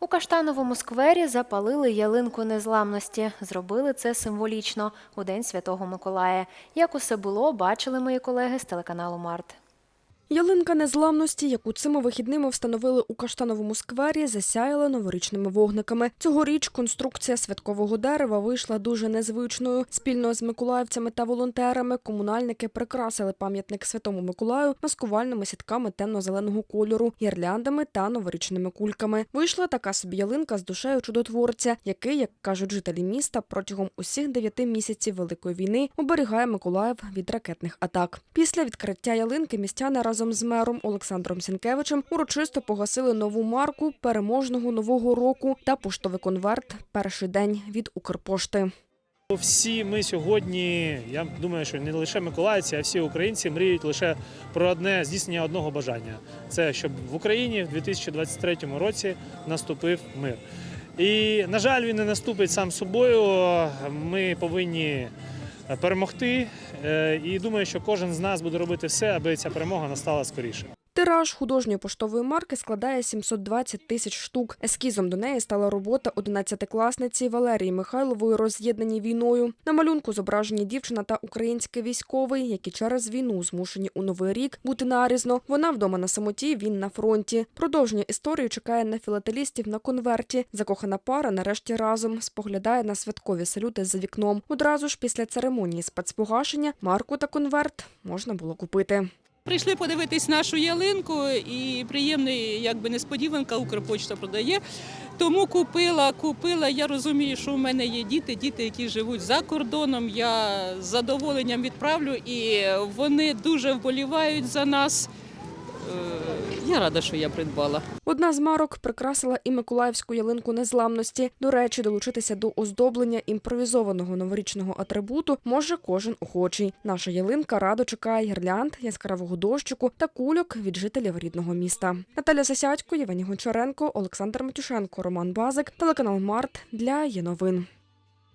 У Каштановому сквері запалили ялинку незламності. Зробили це символічно у День Святого Миколая. Як усе було, бачили мої колеги з телеканалу Март. Ялинка незламності, яку цими вихідними встановили у Каштановому сквері, засяяла новорічними вогниками. Цьогоріч конструкція святкового дерева вийшла дуже незвичною. Спільно з миколаївцями та волонтерами комунальники прикрасили пам'ятник Святому Миколаю маскувальними сітками темно-зеленого кольору, гірляндами та новорічними кульками. Вийшла така собі ялинка з душею чудотворця, який, як кажуть жителі міста, протягом усіх дев'яти місяців Великої війни оберігає Миколаїв від ракетних атак. Після відкриття ялинки містяни разом з мером Олександром Сінкевичем урочисто погасили нову марку переможного нового року та поштовий конверт перший день від Укрпошти. Всі ми сьогодні, я думаю, що не лише миколаївці, а всі українці мріють лише про одне здійснення одного бажання: це щоб в Україні в 2023 році наступив мир. І, на жаль, він не наступить сам собою. Ми повинні перемогти. Е, І думаю, що кожен з нас буде робити все, аби ця перемога настала скоріше. Тираж художньої поштової марки складає 720 тисяч штук. Ескізом до неї стала робота 11-класниці Валерії Михайлової, роз'єднані війною. На малюнку зображені дівчина та український військовий, які через війну змушені у новий рік бути нарізно. Вона вдома на самоті, він на фронті. Продовження історії чекає на філателістів на конверті. Закохана пара нарешті разом споглядає на святкові салюти за вікном. Одразу ж після церемонії спецпогашення марку та конверт можна було купити. Прийшли подивитись нашу ялинку, і приємний, якби несподіванка, Укрпочта продає. Тому купила, купила. Я розумію, що в мене є діти, діти, які живуть за кордоном. Я з задоволенням відправлю, і вони дуже вболівають за нас. Е, Я рада, що я придбала. Одна з марок прикрасила і миколаївську ялинку незламності. До речі, долучитися до оздоблення імпровізованого новорічного атрибуту може кожен охочий. Наша ялинка радо чекає гірлянд, яскравого дощику та кульок від жителів рідного міста. Наталя Засядько, Євгеній Гончаренко, Олександр Матюшенко, Роман Базик, телеканал Март для є новин.